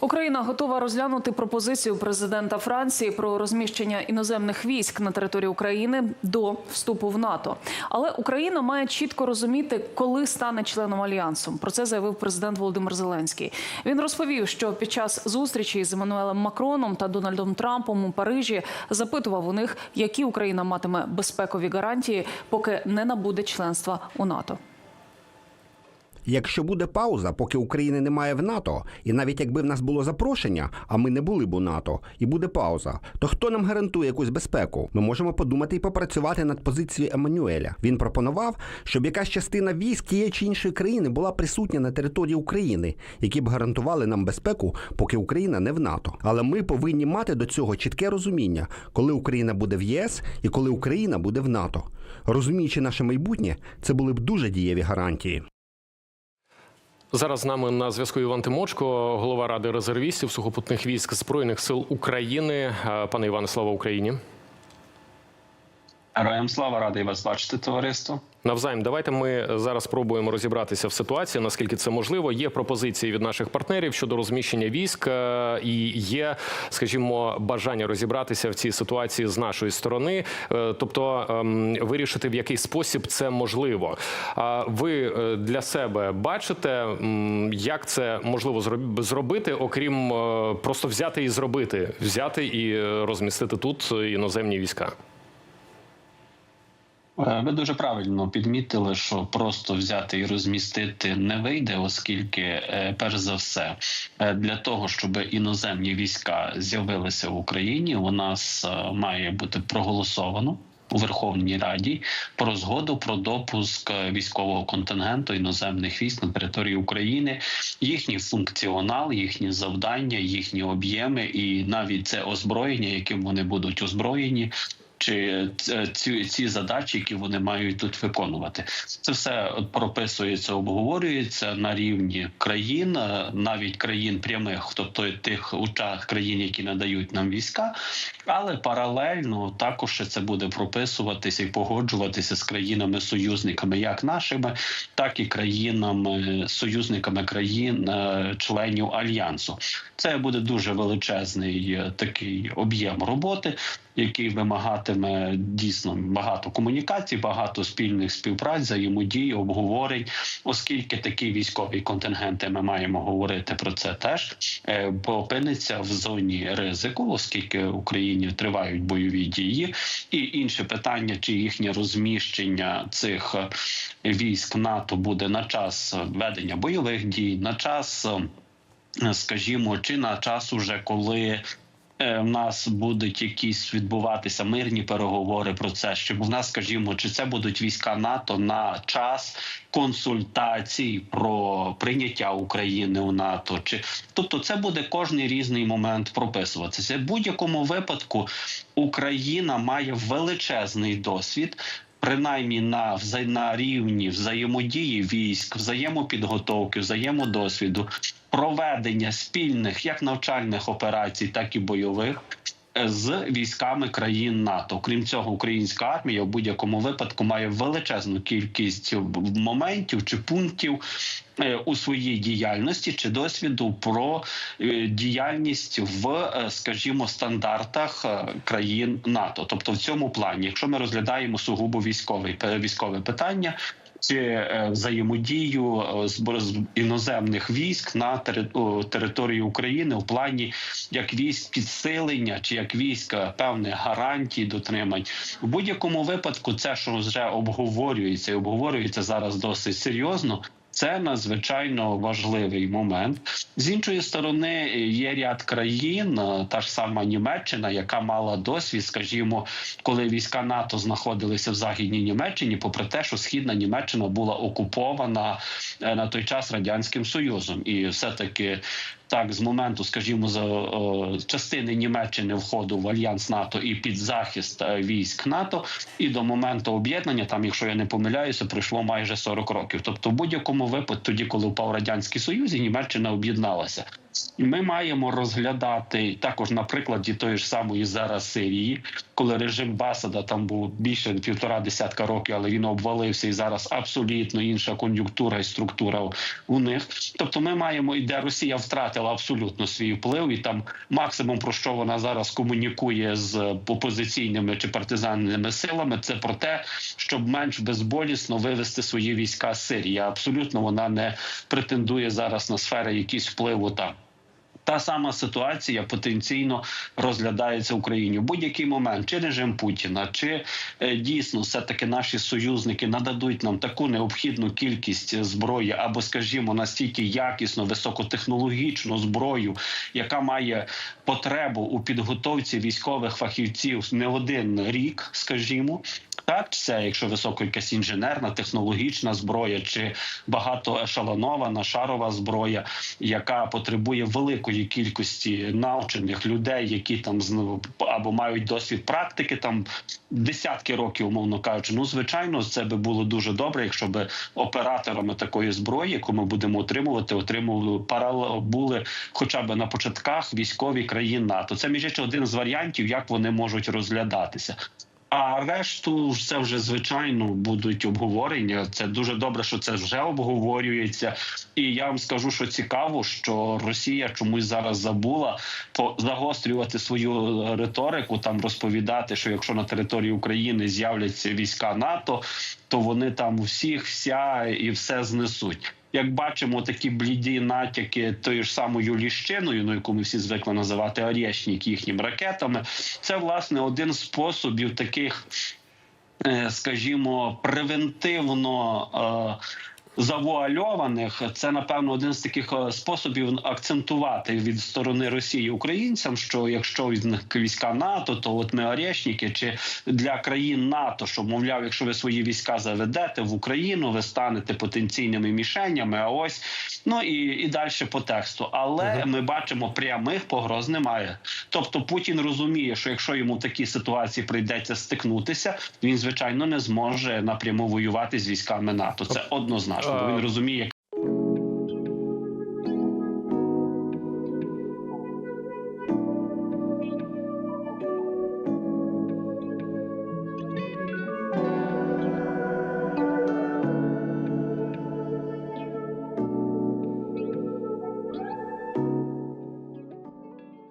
Україна готова розглянути пропозицію президента Франції про розміщення іноземних військ на території України до вступу в НАТО. Але Україна має чітко розуміти, коли стане членом альянсу. Про це заявив президент Володимир Зеленський. Він розповів, що під час зустрічі з Еммануелем Макроном та Дональдом Трампом у Парижі запитував у них, які Україна матиме безпекові гарантії, поки не набуде членства у НАТО. Якщо буде пауза, поки України немає в НАТО, і навіть якби в нас було запрошення, а ми не були б у НАТО, і буде пауза, то хто нам гарантує якусь безпеку? Ми можемо подумати і попрацювати над позицією Еммануеля. Він пропонував, щоб якась частина військ тієї чи іншої країни була присутня на території України, які б гарантували нам безпеку, поки Україна не в НАТО. Але ми повинні мати до цього чітке розуміння, коли Україна буде в ЄС і коли Україна буде в НАТО. Розуміючи наше майбутнє, це були б дуже дієві гарантії. Зараз з нами на зв'язку Іван Тимочко, голова ради резервістів сухопутних військ збройних сил України. Е, Пане Іване, слава Україні. Героям слава радий вас бачити, товариство. Навзаєм, давайте ми зараз спробуємо розібратися в ситуації, наскільки це можливо. Є пропозиції від наших партнерів щодо розміщення військ, е, і є, скажімо, бажання розібратися в цій ситуації з нашої сторони, Е, тобто ем, вирішити в який спосіб це можливо. А ви е, для себе бачите, як це можливо зроб- зробити, окрім просто взяти і зробити, взяти і розмістити тут іноземні війська. Е, Ви дуже правильно підмітили, що просто взяти і розмістити не вийде, оскільки, е, перш за все, е, для того, щоб іноземні війська з'явилися в Україні, у нас має бути проголосовано. У Верховній Раді про згоду про допуск військового контингенту іноземних військ на території України, їхній функціонал, їхні завдання, їхні об'єми, і навіть це озброєння, яким вони будуть озброєні, чи ц- ці, ці задачі, які вони мають тут виконувати, це все прописується, обговорюється на рівні країн, е, навіть країн прямих, тобто тих уча країн, які надають нам війська, але паралельно також це буде прописуватися і погоджуватися з країнами-союзниками, як нашими, так і країнами союзниками країн, е, членів альянсу. Це буде дуже величезний е, такий об'єм роботи, який вимагатиме дійсно багато комунікацій, багато спільних співпраць, взаємодій, обговорень, оскільки такі військові контингенти ми маємо говорити про це теж е, опиниться в зоні ризику, оскільки в Україні тривають бойові дії, і інше питання, чи їхнє розміщення цих військ НАТО буде на час ведення бойових дій, на час. е, Скажімо, чи на час уже коли в нас будуть якісь відбуватися мирні переговори про це, щоб в нас, скажімо, чи це будуть війська НАТО на час консультацій про прийняття України у НАТО, чи тобто це буде кожний різний момент прописуватися. В будь-якому випадку Україна має величезний досвід. Принаймні на на рівні взаємодії військ, взаємопідготовки, взаємодосвіду, проведення спільних як навчальних операцій, так і бойових з військами країн НАТО. Крім цього, українська армія в будь-якому випадку має величезну кількість моментів чи пунктів е, у своїй діяльності чи досвіду про е, діяльність в, е, скажімо, стандартах країн НАТО. Тобто, в цьому плані, якщо ми розглядаємо сугубо військовий військове питання. Чи е, взаємодію е, з іноземних військ на тери- території України в плані як військ підсилення чи як війська певних гарантій дотримань в будь-якому випадку, це що вже обговорюється і обговорюється зараз досить серйозно. Це надзвичайно важливий момент. З іншої сторони, є ряд країн, е, та ж сама Німеччина, яка мала досвід, скажімо, коли війська НАТО знаходилися в західній Німеччині, попри те, що східна Німеччина була окупована е, на той час радянським союзом, і все таки. Так, з моменту, скажімо, за частини Німеччини входу в альянс НАТО і під захист е, військ НАТО, і до моменту об'єднання, там, якщо я не помиляюся, пройшло майже 40 років. Тобто, в будь-якому випадку, тоді, коли впав радянський союз, і Німеччина об'єдналася. Ми маємо розглядати також на прикладі тої ж самої зараз Сирії, коли режим Басада там був більше півтора десятка років, але він обвалився і зараз абсолютно інша кон'юнктура і структура у них. Тобто, ми маємо і де Росія втратила абсолютно свій вплив, і там максимум про що вона зараз комунікує з опозиційними чи партизанними силами, це про те, щоб менш безболісно вивести свої війська з Сирії. Абсолютно вона не претендує зараз на сфери якісь впливу там. Та сама ситуація потенційно розглядається в Україні в будь-який момент, чи режим Путіна, чи е, дійсно все таки наші союзники нададуть нам таку необхідну кількість зброї, або, скажімо, настільки якісну високотехнологічну зброю, яка має потребу у підготовці військових фахівців не один рік, скажімо. Так, це якщо високо якась інженерна, технологічна зброя чи багато багатоешелонована шарова зброя, яка потребує великої кількості навчених людей, які там знову або мають досвід практики, там десятки років, умовно кажучи. Ну, звичайно, це би було дуже добре, якщо б операторами такої зброї, яку ми будемо отримувати, отримували паралел були хоча б на початках військові країн НАТО. Це між іншим один з варіантів, як вони можуть розглядатися. А решту це вже звичайно будуть обговорення. Це дуже добре, що це вже обговорюється. І я вам скажу, що цікаво, що Росія чомусь зараз забула загострювати свою риторику, там розповідати, що якщо на території України з'являться війська НАТО, то вони там всіх вся і все знесуть. Як бачимо, такі бліді натяки тою ж самою ліщиною, ну яку ми всі звикли називати Орєшнік їхніми ракетами, це власне один з способів таких, е, скажімо, превентивно. Завуальованих це напевно один з таких е, способів акцентувати від сторони Росії українцям, що якщо війська НАТО, то от ми орешники, чи для країн НАТО, що мовляв, якщо ви свої війська заведете в Україну, ви станете потенційними мішенями. А ось ну і, і далі по тексту. Але ми бачимо, прямих погроз немає. Тобто Путін розуміє, що якщо йому в такій ситуації прийдеться стикнутися, він звичайно не зможе напряму воювати з військами НАТО. Це однозначно. Бо він розуміє,